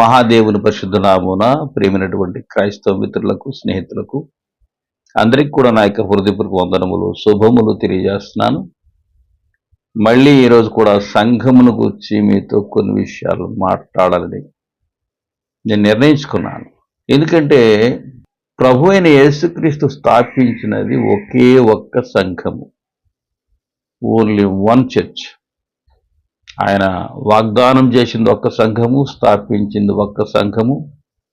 మహాదేవుని పరిశుద్ధ నామూన ప్రేమైనటువంటి క్రైస్తవ మిత్రులకు స్నేహితులకు అందరికి కూడా నా యొక్క హృదయపూర్వక వందనములు శుభములు తెలియజేస్తున్నాను. మళ్ళీ ఈరోజు కూడా సంఘమును గురించి మీతో కొన్ని విషయాలు మాట్లాడాలని నేను నిర్ణయించుకున్నాను. ఎందుకంటే ప్రభు అయిన యేసుక్రీస్తు స్థాపించినది ఒకే ఒక్క సంఘము. ఓన్లీ వన్ చర్చ్ ఆయన వాగ్దానం చేసింది ఒక్క సంఘము స్థాపించింది ఒక్క సంఘము.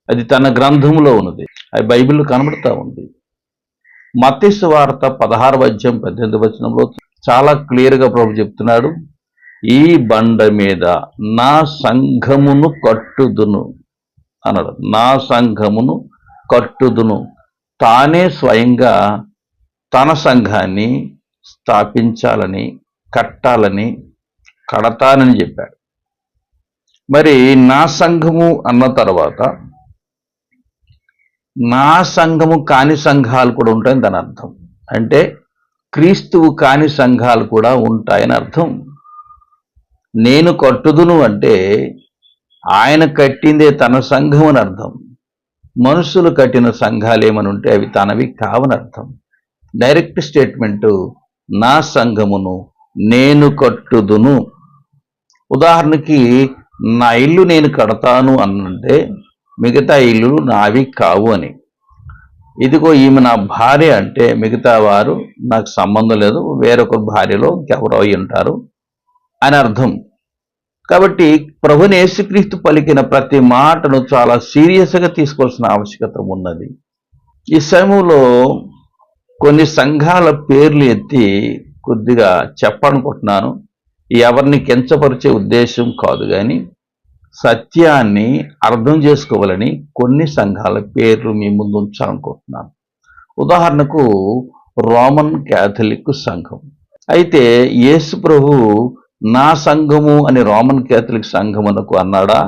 అది తన గ్రంథములో ఉన్నది. అది బైబిల్లో కనబడతా ఉంది. మత్స్సు వార్త పదహారు అధ్యాయం పద్దెనిమిది వచనంలో చాలా క్లియర్గా ప్రభు చెప్తున్నాడు ఈ బండ మీద నా సంఘమును కట్టుదును అన్నాడు. నా సంఘమును కట్టుదును. తానే స్వయంగా తన సంఘాన్ని స్థాపించాలని కట్టాలని కడతానని చెప్పాడు. మరి నా సంఘము అన్న తర్వాత నా సంఘము కాని సంఘాలు కూడా ఉంటాయని దాని అర్థం. అంటే క్రీస్తువు కాని సంఘాలు కూడా ఉంటాయని అర్థం. నేను కట్టుదును అంటే ఆయన కట్టిందే తన సంఘం అని అర్థం. మనుషులు కట్టిన సంఘాలు ఏమని ఉంటే అవి తనవి కావని అర్థం. డైరెక్ట్ స్టేట్మెంటు నా సంఘమును నేను కట్టుదును. ఉదాహరణకి నా ఇల్లు నేను కడతాను అనంటే మిగతా ఇల్లులు నావి కావు అని. ఇదిగో ఈమె నా భార్య అంటే మిగతా వారు నాకు సంబంధం లేదు వేరొక భార్యలో ఇంకెవరో ఉంటారు అని అర్థం. కాబట్టి ప్రభుని యేసుక్రీస్తు పలికిన ప్రతి మాటను చాలా సీరియస్గా తీసుకోవాల్సిన ఆవశ్యకత ఉన్నది. ఈ సమయంలో కొన్ని సంఘాల పేర్లు ఎత్తి కొద్దిగా చెప్పాలనుకుంటున్నాను. ఎవరిని కించపరిచే ఉద్దేశం కాదు కానీ సత్యాన్ని అర్థం చేసుకోవాలని కొన్ని సంఘాల పేర్లు మీ ముందు ఉంచాలనుకుంటున్నాను. ఉదాహరణకు రోమన్ క్యాథలిక్ సంఘం. అయితే యేసు ప్రభు నా సంఘము అని రోమన్ క్యాథలిక్ సంఘమునకు అన్నాడా?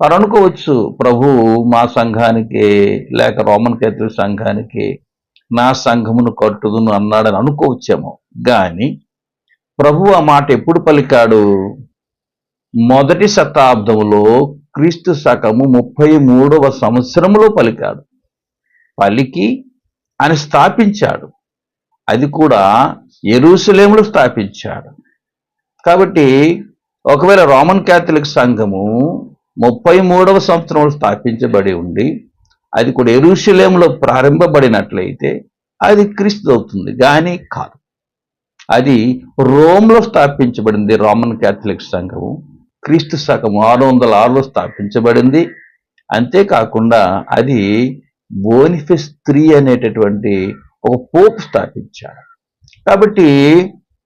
వారు అనుకోవచ్చు ప్రభు మా సంఘానికి లేక రోమన్ క్యాథలిక్ సంఘానికి నా సంఘమును కట్టుదును అన్నాడని అనుకోవచ్చేమో. కానీ ప్రభు ఆ మాట ఎప్పుడు పలికాడు? మొదటి శతాబ్దంలో క్రీస్తు శకము ముప్పై మూడవ సంవత్సరంలో పలికాడు. పలికి ఆయన స్థాపించాడు. అది కూడా ఎరుసలేములో స్థాపించాడు. కాబట్టి ఒకవేళ రోమన్ క్యాథలిక్ సంఘము ముప్పై మూడవ సంవత్సరంలో స్థాపించబడి ఉండి అది కూడా ఎరుసలేములో ప్రారంభపడినట్లయితే అది క్రీస్తు అవుతుంది. కానీ కాదు. అది రోమ్లో స్థాపించబడింది రోమన్ క్యాథలిక్ సంఘము క్రీస్తు శకము ఆరు వందల ఆరులో స్థాపించబడింది. అంతేకాకుండా అది బోనిఫెస్ త్రీ అనేటటువంటి ఒక పోప్ స్థాపించాడు కాబట్టి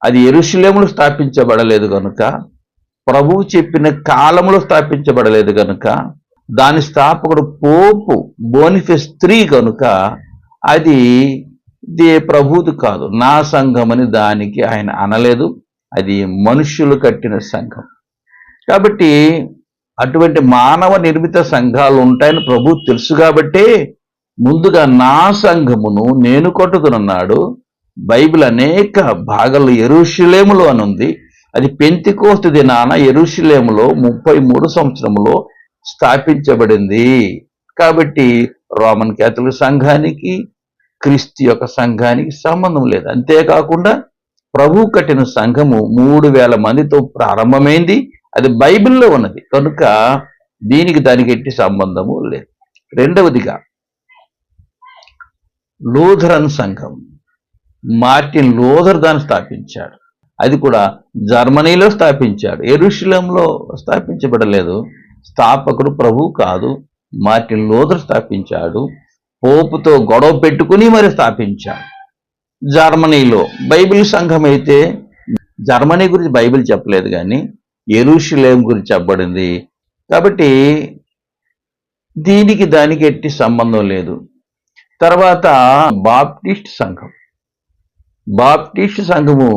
అది ఎరుషులేములు స్థాపించబడలేదు కనుక ప్రభువు చెప్పిన కాలంలో స్థాపించబడలేదు కనుక దాని స్థాపకుడు పోపు బోనిఫెస్ త్రీ కనుక అది ఇది ప్రభుది కాదు. నా సంఘం అని దానికి ఆయన అనలేదు. అది మనుష్యులు కట్టిన సంఘం. కాబట్టి అటువంటి మానవ నిర్మిత సంఘాలు ఉంటాయని ప్రభు తెలుసు కాబట్టి ముందుగా నా సంఘమును నేను కొట్టుతున్నన్నాడు బైబిల్ అనేక భాగాలు ఎరుషులేములో అని ఉంది. అది పెంతికోస్తు దినాన ఎరుషులేములో ముప్పై మూడు సంవత్సరంలో స్థాపించబడింది. కాబట్టి రోమన్ క్యాథలిక్ సంఘానికి క్రీస్తు యొక్క సంఘానికి సంబంధం లేదు. అంతేకాకుండా ప్రభు కట్టిన సంఘము మూడు వేల మందితో ప్రారంభమైంది. అది బైబిల్లో ఉన్నది. కనుక దీనికి దానికి ఎట్టి సంబంధము లేదు. రెండవదిగా లూథరన్ సంఘం మార్టిన్ లూథర్ దాన్ని స్థాపించాడు. అది కూడా జర్మనీలో స్థాపించాడు. ఎరుషులంలో స్థాపించబడలేదు. స్థాపకుడు ప్రభు కాదు. మార్టిన్ లూథర్ స్థాపించాడు. పోపుతో గొడవ పెట్టుకుని మరి స్థాపించారు. జర్మనీలో బైబిల్ సంఘం అయితే జర్మనీ గురించి బైబిల్ చెప్పలేదు కానీ ఎరుషులేం గురించి చెప్పబడింది. కాబట్టి దీనికి దానికి ఎట్టి సంబంధం లేదు. తర్వాత బాప్టిస్ట్ సంఘం. బాప్టిస్ట్ సంఘము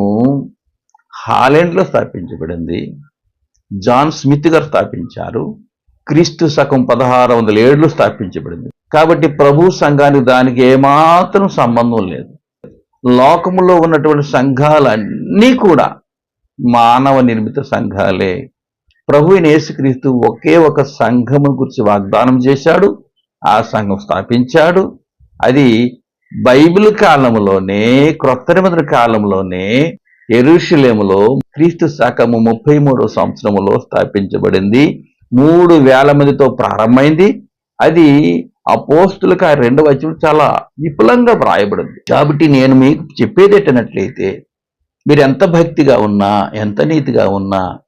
హాలెండ్లో స్థాపించబడింది. జాన్ స్మిత్ గారు స్థాపించారు. క్రీస్తు శకం పదహారు వందల ఏడులో స్థాపించబడింది. కాబట్టి ప్రభు సంఘానికి దానికి ఏమాత్రం సంబంధం లేదు. లోకములో ఉన్నటువంటి సంఘాలన్నీ కూడా మానవ నిర్మిత సంఘాలే. ప్రభు అయిన యేసుక్రీస్తు ఒకే ఒక సంఘము గురించి వాగ్దానం చేశాడు ఆ సంఘం స్థాపించాడు. అది బైబిల్ కాలంలోనే క్రొత్త నిబంధన కాలంలోనే ఎరుషులేములో క్రీస్తు శాఖము ముప్పై మూడో సంవత్సరములో స్థాపించబడింది. మూడు వేల మందితో ప్రారంభమైంది. అది అపోస్తులకు ఆ రెండు వచనం చాలా విపులంగా వ్రాయబడింది. కాబట్టి నేను మీకు చెప్పేది ఏంటనట్లయితే మీరు ఎంత భక్తిగా ఉన్నా ఎంత నీతిగా ఉన్నా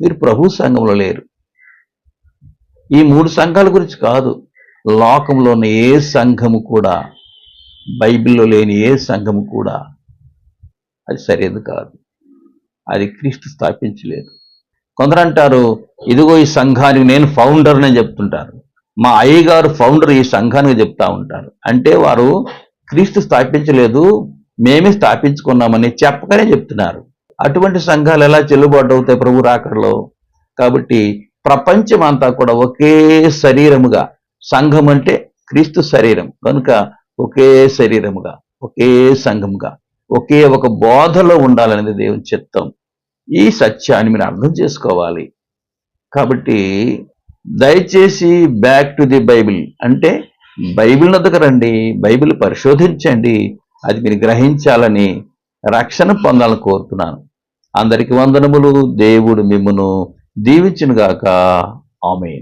మీరు ప్రభు సంఘంలో లేరు. ఈ మూడు సంఘాల గురించి కాదు లోకంలో ఉన్న ఏ సంఘము కూడా బైబిల్లో లేని ఏ సంఘము కూడా అది సరేది కాదు. అది క్రీస్తు స్థాపించలేదు. కొందరు అంటారు ఇదిగో ఈ సంఘానికి నేను ఫౌండర్ అని చెప్తుంటారు. మా అయ్యగారు ఫౌండర్ ఈ సంఘానికి చెప్తా ఉంటారు. అంటే వారు క్రీస్తు స్థాపించలేదు మేమే స్థాపించుకున్నామని చెప్పకనే చెప్తున్నారు. అటువంటి సంఘాలు ఎలా చెల్లుబాటు అవుతాయి ప్రభు రాకడలో? కాబట్టి ప్రపంచం అంతా కూడా ఒకే శరీరముగా సంఘం అంటే క్రీస్తు శరీరం. కనుక ఒకే శరీరముగా ఒకే సంఘముగా ఒకే ఒక బోధలో ఉండాలనేది దేవుని చిత్తం. ఈ సత్యాన్ని మీరు అర్థం చేసుకోవాలి. కాబట్టి దయచేసి బ్యాక్ టు ది బైబిల్ అంటే బైబిల్ వద్దకు రండి బైబిల్ పరిశోధించండి అది మీరు గ్రహించాలని రక్షణ పొందాలని కోరుతున్నాను. అందరికి వందనములు దేవుడు మిమ్మను దీవించునుగాక. ఆమె